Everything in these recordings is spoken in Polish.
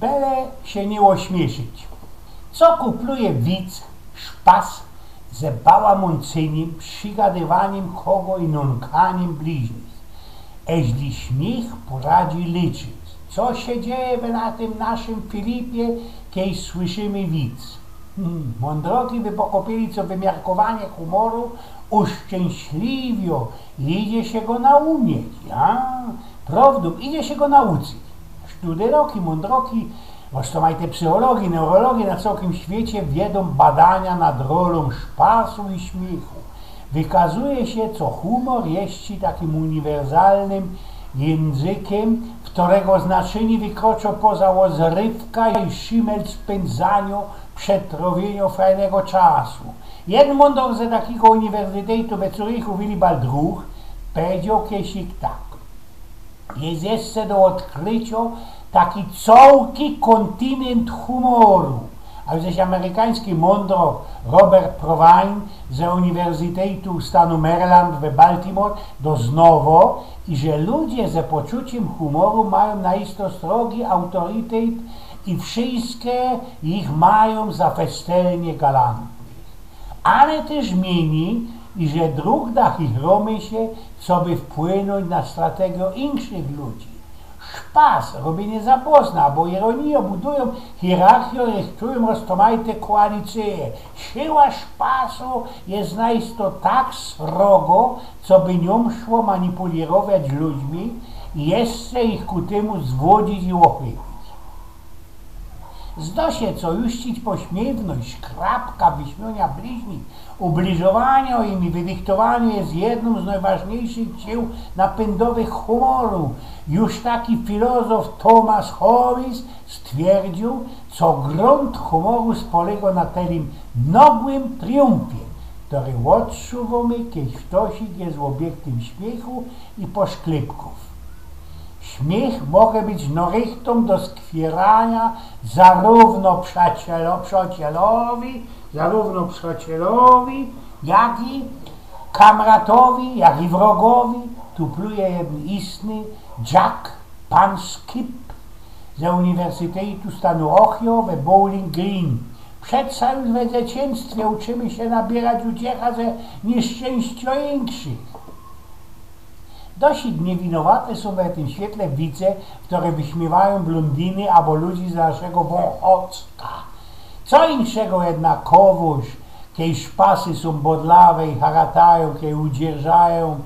byle się nie ośmieszyć. Co kupluje widz, szpas, ze bałamunceniem, przygadywaniem kogo i nąkaniem bliźnic. Eźli śmiech poradzi liczyć. Co się dzieje na tym naszym Filipie, kiedy słyszymy widz? Hmm, mądroki by pokopili co wymiarkowanie humoru uszczęśliwio. Idzie się go naumieć. Ja? Prawdą, idzie się go nauczyć. Sztuderoki, mądroki, Zresztą te psychologii, neurologii na całym świecie wiedzą badania nad rolą szpasu i śmiechu. Wykazuje się, co humor jest takim uniwersalnym językiem, którego znaczenie wykroczą poza rozrywka i szymel spędzaniu przetrowieniu fajnego czasu. Jeden mądry z takiego uniwersytetu w Zurichu, Willibald II, powiedział kiedyś tak. Jest jeszcze do odkrycia taki całki kontynent humoru. A gdzieś amerykański mądro Robert Provine z Uniwersytetu stanu Maryland w Baltimore doznawał, i że ludzie ze poczuciem humoru mają naisto strogi autorytet i wszystkie ich mają za festelnie galantnych. Ale też mieni, i że dróg ich romy się, co by wpłynąć na strategię innych ludzi szpas, robienie zabłosna, bo ironię budują hierarchię, rektują roztomajte koalicje. Siła szpasu jest najsto tak srogo, co by nią szło manipulować ludźmi jeszcze ich ku temu zwodzić i ochylić. Zda się co juścić pośmiewność, krapka wyśmienia bliźni, ubliżowanie im i wydyktowanie jest jedną z najważniejszych sił napędowych humoru. Już taki filozof Thomas Hobbes stwierdził, co grunt humoru spolega na tym nogłym triumfie, który odczuwamy, kiedy ktoś jest obiektem śmiechu i poszklipków. Śmiech może być norychtą do skwierania zarówno przyjacielowi, zarówno przyjacielowi, jak i kamratowi, jak i wrogowi. Tu pluje jeden istny Jack Panskip z Uniwersytetu stanu Ohio w Bowling Green. Przedsa już w dzieciństwie uczymy się nabierać uciecha ze nieszczęścia większych. Dość niewinowate są w tym świetle wice, które wyśmiewają blondyny albo ludzi z naszego Wąchocka. Co innego jednakowoż, kiedy szpasy są bodlawe i haratają, kiedy udzierżają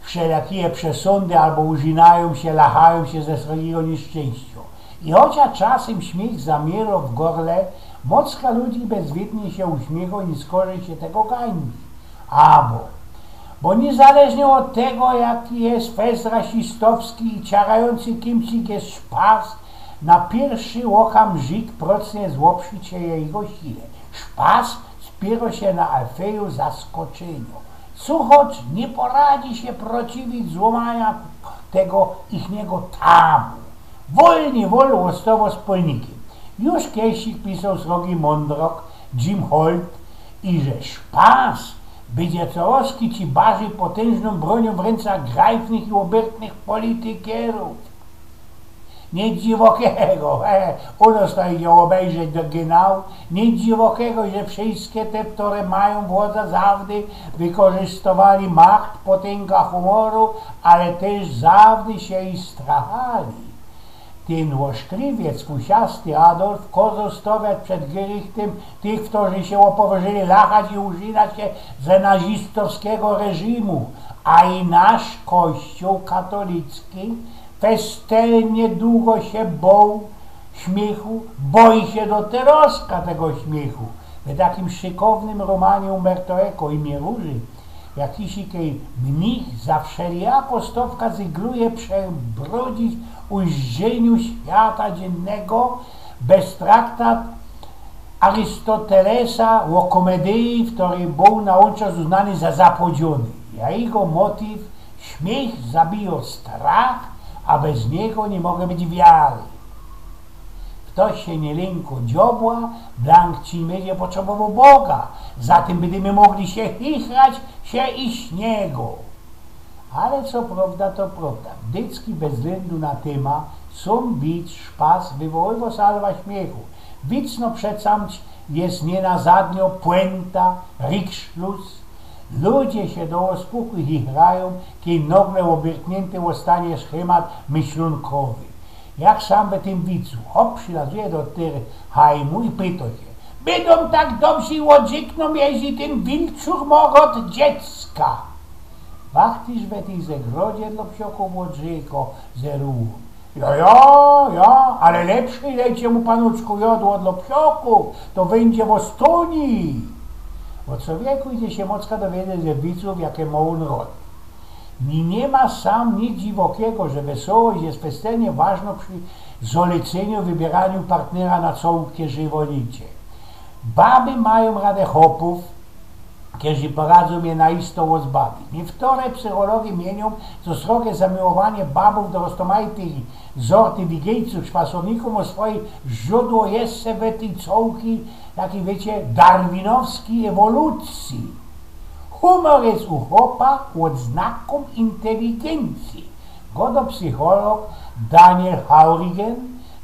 wszelakie przesądy albo użynają się, lachają się ze swojego nieszczęścia. I chociaż czasem śmiech zamiera w gorle, mocka ludzi bezwiednie się uśmiecha i skorzy się tego gańbi. Albo bo niezależnie od tego, jaki jest fest rasistowski i ciarający kimcik jest szpas, na pierwszy okam Żyd procnie złopszyć się jego sile. Szpas spiero się na Alfeju zaskoczeniu. Suchocz nie poradzi się przeciwić złamania tego ichniego tabu. Wolnie wol łostowo spolnikiem. Już kiedyś pisał srogi mądrok Jim Holt i że szpas będzie Całowski ci barzy potężną bronią w rękach grajfnych i obertnych politykerów. Nic dziwokiego, e, uno stoi obejrzeć do genau, nic dziwokiego, że wszystkie te, które mają władzę zawdy wykorzystywali macht, potęga humoru, ale też zawdy się i strachali ten łoszkliwiec fusiasty Adolf kazał stawiać przed gerichtem tych, którzy się opowiedzieli lachać i użynać się ze nazistowskiego reżimu, a i nasz kościół katolicki festelnie długo się bał śmiechu, boi się do teroska tego śmiechu. W takim szykownym romanie Umberto Eco imię Róży jakiś mnich za wszelijako stowka zygluje przebrodzić ujrzeniu świata dziennego bez traktat Arystotelesa o komedii, w której był nauczas uznany za zapodziony. A jego motyw śmiech zabija strach, a bez niego nie może być wiary. Ktoś się nie lęko dziobła, blank ci będzie potrzebował Boga. Zatem będziemy mogli się chichrać się i śniegu. Ale co prawda, to prawda. Dycki bez względu na temat Sum widz, szpas, wywoływał salwa śmiechu. Wicno przedsamć jest nienazadnio puenta, rikszlus. Ludzie się do ospuchu chichrają, kiedy nagle obrknięty zostanie schemat myślunkowy. Jak sam w tym widzu, hop, przylazuje do tych hajmu i pyta się. Będą tak dobrzy łodzikną, jeśli ten wilczur mogą dziecka. Wachtisz w tej zagrodzie dla psioków łodzyko zeru. Ja, ja, ja, ale lepszy lejcie mu panuczku jodło dla psioków, to będzie w Ostoni. Od człowieku idzie się mocno dowiedzieć ze widzów, jakie ma on rody. Ni nie ma sam nic dziwokiego, że wesołość jest specjalnie ważna przy zaleceniu, wybieraniu partnera na całkiem żywolicie. Baby mają radę hopów, kiedy poradzą je na isto zbawić. Niektóre psychologi mienią, że srogie zamiłowanie babów do roztomajtych zorty wigiejców, szpasowników o swojej źródło jest w tej całki, takiej wiecie, darwinowskiej ewolucji. Humor jest u chłopa odznaką inteligencji. Godo psycholog Daniel Haurigen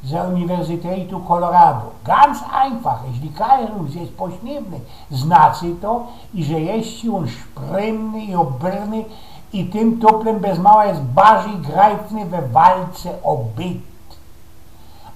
z Uniwersytetu Colorado. Ganz einfach, jeśli Kairos jest pośmiewny, znaczy to, i że jest on szpremny i obrny i tym toplem bez mała jest bardziej grajfny we walce o byt.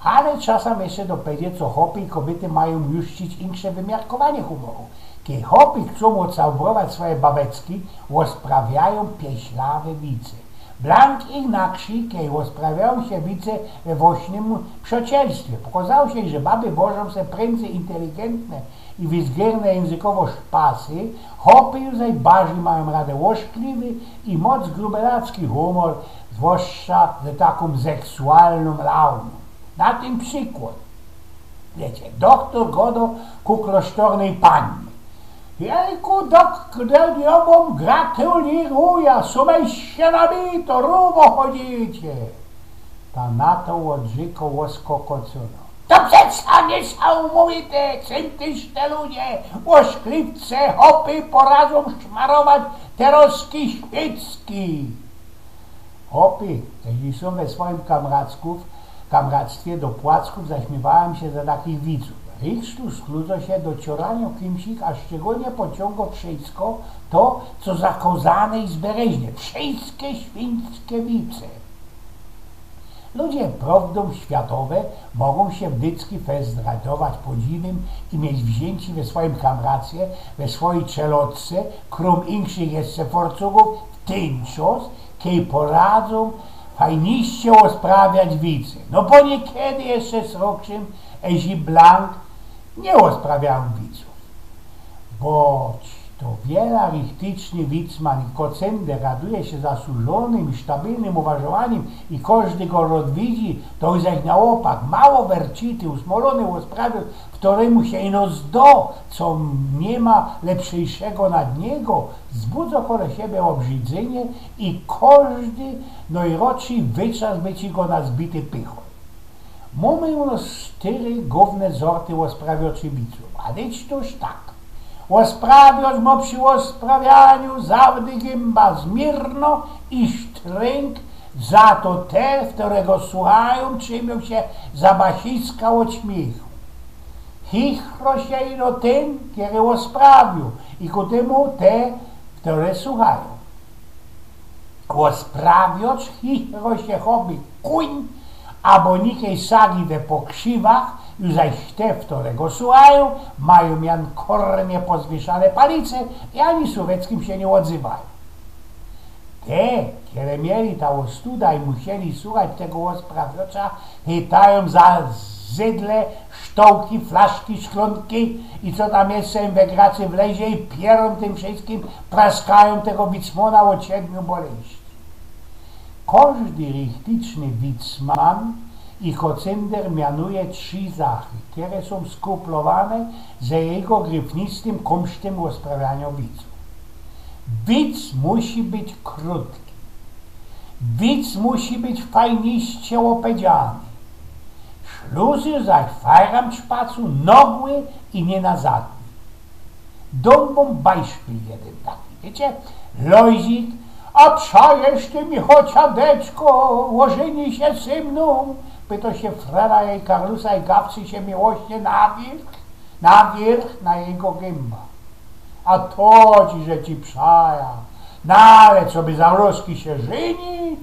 Ale czasem jeszcze dopełnie, co chłopy i kobiety mają juścić insze wymiarkowanie humoru. Kiedy chłopy chcą ocałbrować swoje babeczki, rozprawiają pieślawe wice. Blank i Nakshi, kiedy rozprawiają się wice we wośnym przyjacielstwie. Pokazało się, że baby bożą se prędzej inteligentne i wyzgierne językowo szpasy, chłopy już najbardziej mają radę łoszkliwy i moc grubelacki humor, zwłaszcza ze taką seksualną launą. Na tym przykład. Wiecie, doktor Godo ku klasztornej pannie. Doktor, ja wam gratuluję, sumejście nabito, rubo chodzicie. Ta na to łodżyko łoskokocono. To przestanie szałmowite, centyszne ludzie, łoszkliwce, hopy poradzą szmarować teroski świecki. Hopy, jeśli są swoim kamradsków, kamractwie do płacków zaśmiewałem się za takich widzów. Riksztu skluzo się do ciorania kimsik, a szczególnie pociągo wszystko to, co zakazane i zbereźnie. Wszystkie świńskie wice. Ludzie prawdą światowe mogą się w dycki fest radować podziwem i mieć wzięci we swoim kamracie, we swojej czelotce, krom inszych jeszcze forcugów, w ten czas, kiedy poradzą fajniście osprawiać wice. No bo niekiedy jeszcze z rokiem Ezi Blank nie osprawiał widzów. Bo to wiele richtyczny wicman i kocende raduje się zasłużonym i stabilnym uważaniem i każdy go rozwidzi, to zaś na opak mało wercity, usmolony osprawił, któremu się ino zdo, co nie ma lepszejszego nad niego, zbudza okolo siebie obrzydzenie i każdy najroczej wyczas być go na zbity pychol. Mamy u nas cztery główne sorty osprawiaczywiców, a dziś toż tak. Osprawiać mo przy osprawianiu zawdy gimba zmirno i sztręk, za to te, którego słuchają, czymią się zabasiska od śmiechu. Chichro się ino ten, który osprawił i ku temu te, które słuchają. Osprawiać chichro się chobi kuń, we pokrzywach, już zaś te, które go słuchają, mają mian kornie pozwieszane palice i ani sowieckim się nie odzywają. Te, które mieli ta ostuda i musieli słuchać tego osprawiacza, chytają za zydle, sztołki, flaszki, szklonki i co tam jeszcze im we gracy wlezie i pierą tym wszystkim praskają tego wicmona od siedmiu boleści. Każdy richtyczny wicman i hocender mianuje trzy zachy, które są skuplowane za jego gryfnistym kosztem rozprawiania widzów. Widz musi być krótki. Widz musi być fajniście opowiedziany. Śluzy zaś fajram szpacu nogły i nie na zadni. Dom wam jeden taki. Wiecie, Lojzik a przajesz ty mi chociadeczko, łożyni się ze mną, Pyta się frera jej Karlusa i gawcy się miłośnie na wierzch, na na jego gęba. A to ci, że ci psaja, no ale co by za ruski się żenić?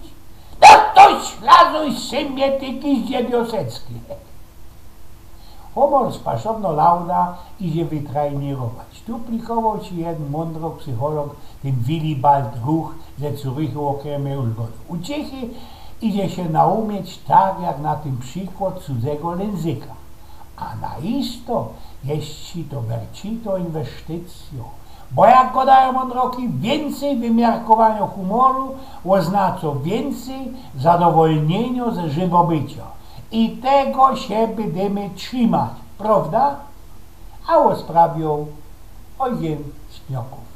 No to ślazuj symietyki z dziebioseckie. Homor spaszowno lauda idzie wytrajnierować. Tu plikował ci jeden mądro psycholog, ten Willibald Ruch ze Zurychu okremy Ulgodu. Uciechy idzie się naumieć tak, jak na tym przykład cudzego języka. A na isto jest ci to vercito inwestycjo. Bo jak go dają mądroki, więcej wymiarkowania humoru oznacza więcej zadowolnienia ze żywobycia. I tego się będziemy trzymać, prawda? A o sprawią ojciec Śmioków.